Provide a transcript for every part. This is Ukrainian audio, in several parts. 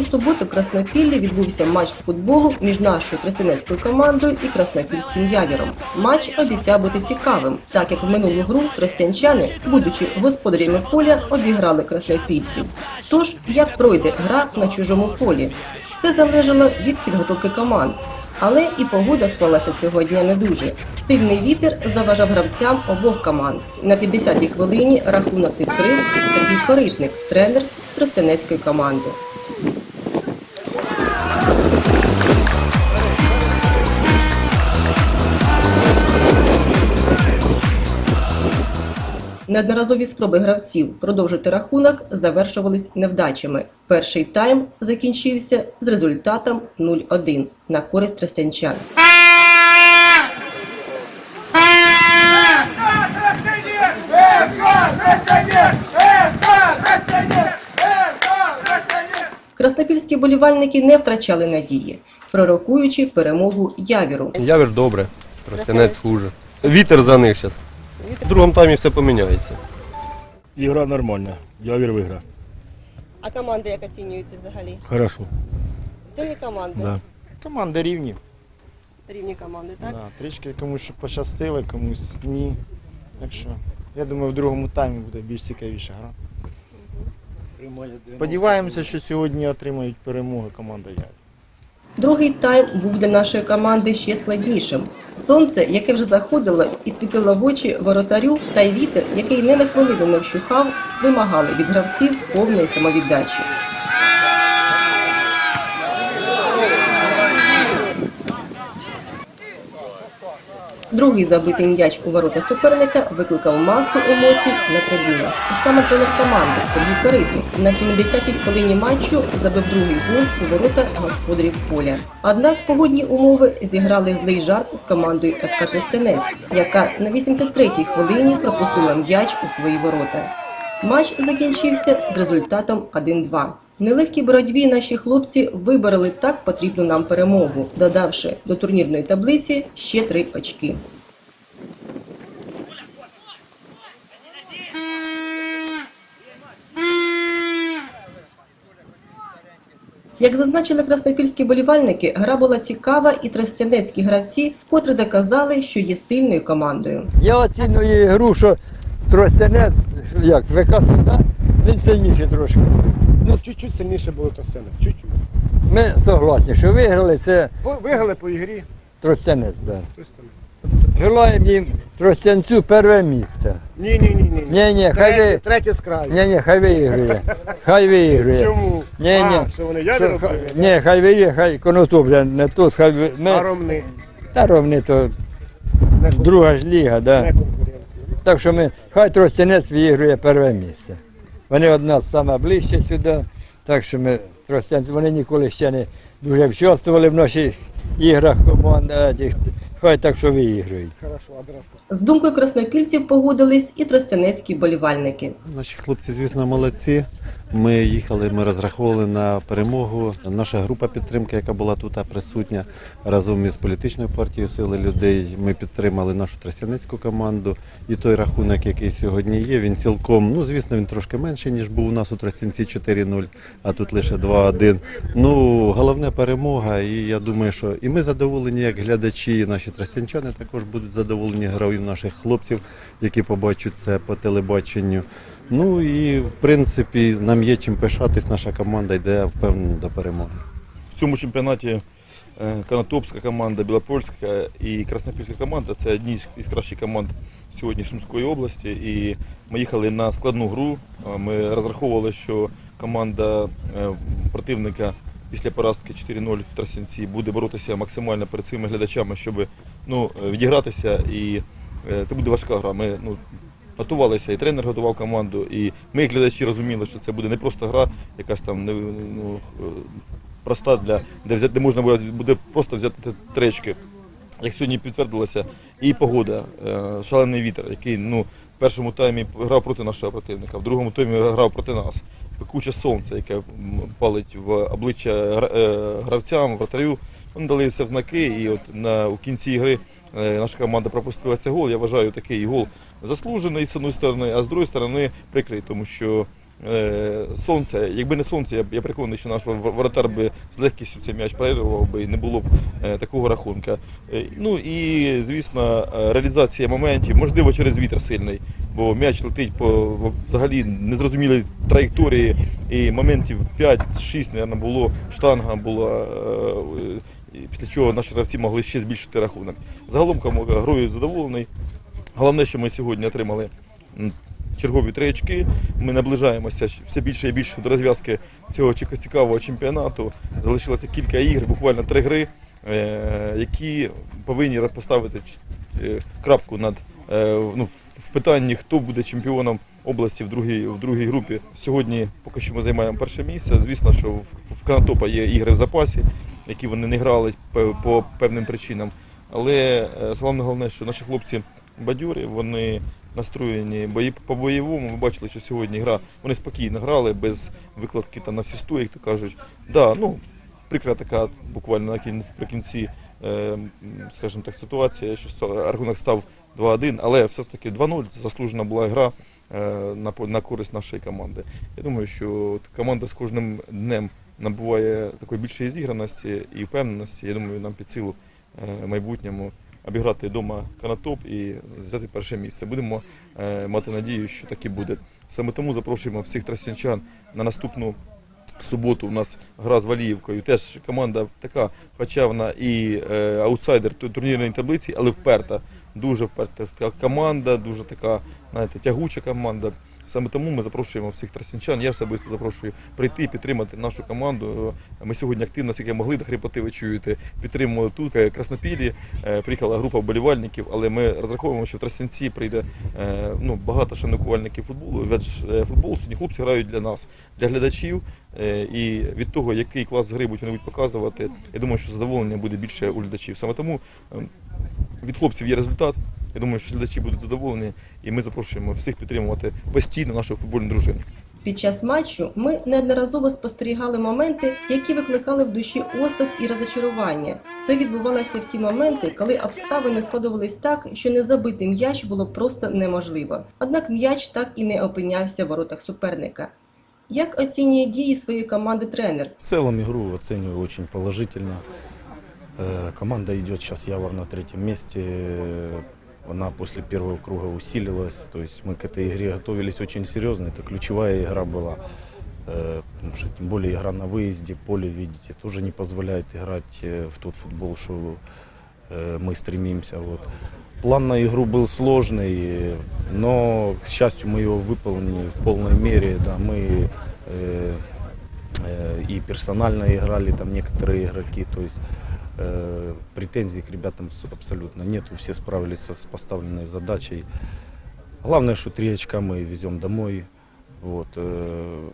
Минулої суботи в Краснопіллі відбувся матч з футболу між нашою тростянецькою командою і краснопільським явіром. Матч обіцяв бути цікавим, так як в минулу гру тростянчани, будучи господарями поля, обіграли краснопільців. Тож, як пройде гра на чужому полі, все залежало від підготовки команд. Але і погода склалася цього дня не дуже. Сильний вітер заважав гравцям обох команд. На 50-й хвилині рахунок відкрив Сергій Коритник, тренер Тростянецької команди. Неодноразові спроби гравців продовжити рахунок завершувались невдачами. Перший тайм закінчився з результатом 0-1 на користь тростянчан. Краснопільські болівальники не втрачали надії, пророкуючи перемогу Явіру. Явір добре, тростянець хуже. Вітер за них зараз. В другому таймі все поміняється. Ігра нормальна. Явір виграв. А команди як оцінюєте взагалі? Хорошо. Сильні команди, Да. Команди рівні. рівні команди, так? Да, трішки комусь пощастило, комусь ні. Так що, я думаю, в другому таймі буде більш цікавіша гра. Сподіваємося, що сьогодні отримають перемогу команда Явір. Другий тайм був для нашої команди ще складнішим. Сонце, яке вже заходило і світило в очі воротарю, та й вітер, який не на хвилину не вщухав, вимагали від гравців повної самовіддачі. Другий забитий м'яч у ворота суперника викликав масу емоцій на трибунах. Саме тренер команди Сергій Коритник на 70-й хвилині матчу забив другий гол у ворота господарів поля. Однак погодні умови зіграли злий жарт з командою ФК Тростянець, яка на 83-й хвилині пропустила м'яч у свої ворота. Матч закінчився з результатом 1-2. Нелегкій боротьбі наші хлопці вибороли так потрібну нам перемогу, додавши до турнірної таблиці ще три очки. Як зазначили краснопільські болівальники, гра була цікава, і тростянецькі гравці вкотре доказали, що є сильною командою. Я оціную гру, що тростянець, як ВК Суда, він сильніший трошки. Ну, чуть-чуть сильніше було то сцена. Чуть-чуть. Ми согласні, що виграли це По- Виграли по ігрі. тростянець. Да. Щось. Желаємо їм тростянцю перше місце. Ні, ні, ні, ні. Ні, ні, хай Третє, ви. третє з краю. Ні, ні, хай виіграє. Хай виіграє. Чому? Ні, а, ні. що вони Що, ядерно хай- прийняли? Ні, хай виіграє, хай конотоп вже не тут, хай ви- А ми. ромни Та ровні то не, друга ж ліга, да. конкуренція. Так що ми, хай тростянець виіграє перше місце. Вони одна саме ближче сюди, так що ми тростянці, вони ніколи ще не дуже вчаствували в наших іграх команд, хай так що виіграють. З думкою краснопільців погодились і тростянецькі болівальники. Наші хлопці, звісно, молодці. Ми їхали, ми розраховували на перемогу. Наша група підтримки, яка була тут присутня разом із політичною партією Сили людей. Ми підтримали нашу тростянецьку команду. І той рахунок, який сьогодні є, він цілком, ну звісно, він трошки менший, ніж був у нас у Тростянці 4-0, а тут лише 2-1. Ну, головне перемога. І я думаю, що і ми задоволені, як глядачі, і наші тростянчани також будуть задоволені грою наших хлопців, які побачать це по телебаченню. Ну і в принципі нам є чим пишатись. Наша команда йде впевнено до перемоги. В цьому чемпіонаті е, Конотопська команда, Білопольська і Краснопільська команда це одні з- кращих команд сьогодні Сумської області. І ми їхали на складну гру. Ми розраховували, що команда е, противника після поразки 4-0 в Тростянці буде боротися максимально перед своїми глядачами, щоб ну, відігратися. І е, це буде важка гра. Ми ну, готувалися, і тренер готував команду, і ми, глядачі, розуміли, що це буде не просто гра, якась там ну, е, проста, для, де, взяти, де можна буде просто взяти тречки. Як сьогодні підтвердилося, і погода, е, шалений вітер, який ну, в першому таймі грав проти нашого противника, в другому таймі грав проти нас. Пекуче сонце, яке палить в обличчя е, гравцям, вратарю. Вони дали все в знаки, і от на, у кінці гри е, наша команда пропустила цей гол. Я вважаю такий гол заслужений з однієї сторони, а з другої сторони прикрий, тому що е, сонце. Якби не сонце, я, переконаний, що наш воротар би з легкістю цей м'яч перервав би і не було б е, такого рахунка. Ну і звісно, реалізація моментів, можливо, через вітер сильний, бо м'яч летить по взагалі незрозумілій траєкторії, і моментів 5-6, мабуть, було, штанга була. Після чого наші гравці могли ще збільшити рахунок. Загалом грою задоволений. Головне, що ми сьогодні отримали чергові три очки. Ми наближаємося все більше і більше до розв'язки цього цікавого чемпіонату. Залишилося кілька ігр, буквально три гри, е, які повинні поставити е, крапку над е, ну, в питанні, хто буде чемпіоном області в другій, в другій групі. Сьогодні поки що ми займаємо перше місце. Звісно, що в, Канатопа є ігри в запасі, які вони не грали по, певним причинам. Але е, саме головне, що наші хлопці бадьорі, вони настроєні бої по бойовому. Ми бачили, що сьогодні гра вони спокійно грали, без викладки там на всі сто, як то кажуть. Да, ну, прикра така буквально на кін- наприкінці, скажімо так, ситуація, що рахунок став 2-1, але все ж таки 2-0 заслужена була гра е, на, користь нашої команди. Я думаю, що команда з кожним днем набуває такої більшої зіграності і впевненості. Я думаю, нам під силу е, в майбутньому обіграти вдома канатоп і взяти перше місце. Будемо е, мати надію, що так і буде. Саме тому запрошуємо всіх тростянчан на наступну. Суботу у нас гра з Валіївкою. Теж команда така, хоча вона і е, аутсайдер турнірної таблиці, але вперта. Дуже вперта команда, дуже така, знаєте, тягуча команда. Саме тому ми запрошуємо всіх тростянчан. Я особисто запрошую прийти і підтримати нашу команду. Ми сьогодні активно, скільки могли, до хрипоти ви чуєте, підтримували тут. В Краснопілі е, приїхала група вболівальників, але ми розраховуємо, що в Тростянці прийде е, ну, багато шанувальників футболу. Адже футбол сьогодні хлопці грають для нас, для глядачів. Е, І від того, який клас гри будуть вони будуть показувати, я думаю, що задоволення буде більше у глядачів. Саме тому е, від хлопців є результат. Я думаю, що глядачі будуть задоволені, і ми запрошуємо всіх підтримувати постійно нашу футбольну дружину. Під час матчу ми неодноразово спостерігали моменти, які викликали в душі осад і розочарування. Це відбувалося в ті моменти, коли обставини складувались так, що не забити м'яч було просто неможливо. Однак м'яч так і не опинявся в воротах суперника. Як оцінює дії своєї команди тренер? В целом игру оцениваю очень положительно. Э, Команда идет сейчас Явор на третьем месте. Э, Она после первого круга усилилась. То есть мы к этой игре готовились очень серьезно. Это ключевая игра была. Э, Потому что тем более игра на выезде, поле, видите, тоже не позволяет играть э, в тот футбол, что э, мы стремимся. Вот. План на игру был сложный, э, но, к счастью, мы его выполнили в полной мере. Да, мы э, э, и персонально играли там некоторые игроки, то есть э, претензий к ребятам с- абсолютно нету, все справились со- с поставленной задачей. Главное, что три очка мы везем домой. Вот. э,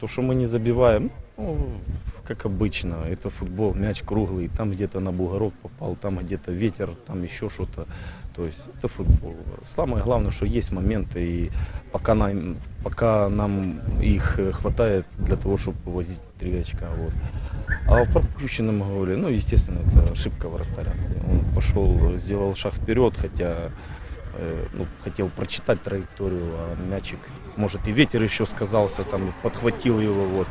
То, что мы не забиваем, ну, как обычно, это футбол, мяч круглый, там где-то на бугорок попал, там где-то ветер, там еще что-то. То есть это футбол. Самое главное, что есть моменты, и пока нам, пока нам их э, хватает для того, чтобы возить три очка. Вот. А в пропущенном голе, ну, естественно, это ошибка вратаря. Он пошел, сделал шаг вперед, хотя э, ну, хотел прочитать траекторию, а мячик, может, и ветер еще сказался, там, подхватил его, вот.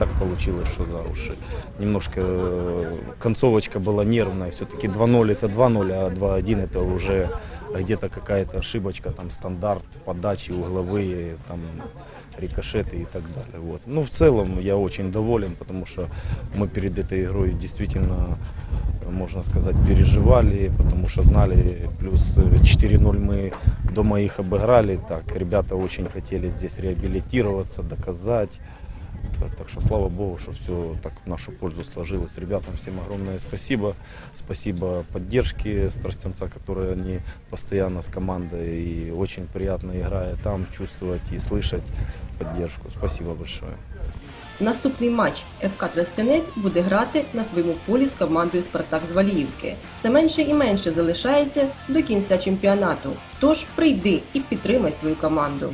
Так получилось, что за уши. Немножко э, концовочка была нервная, все-таки 2-0 это 2-0, а 2-1 это уже где-то какая-то ошибочка, там стандарт, подачи угловые, там рикошеты и так далее. Вот. Ну, в целом я очень доволен, потому что мы перед этой игрой действительно, можно сказать, переживали, потому что знали, плюс э, 4-0 мы дома их обыграли, так, ребята очень хотели здесь реабилитироваться, доказать. Так что слава богу, что все так в нашу пользу сложилось. Ребятам всем огромное спасибо. Спасибо поддержке Страстенца, которые они постоянно с командой. И очень приятно, играя там, чувствовать и слышать поддержку. Спасибо большое. Наступний матч ФК Тростянець буде грати на своєму полі з командою Спартак з Валіївки. Все менше і менше залишається до кінця чемпіонату. Тож прийди і підтримай свою команду.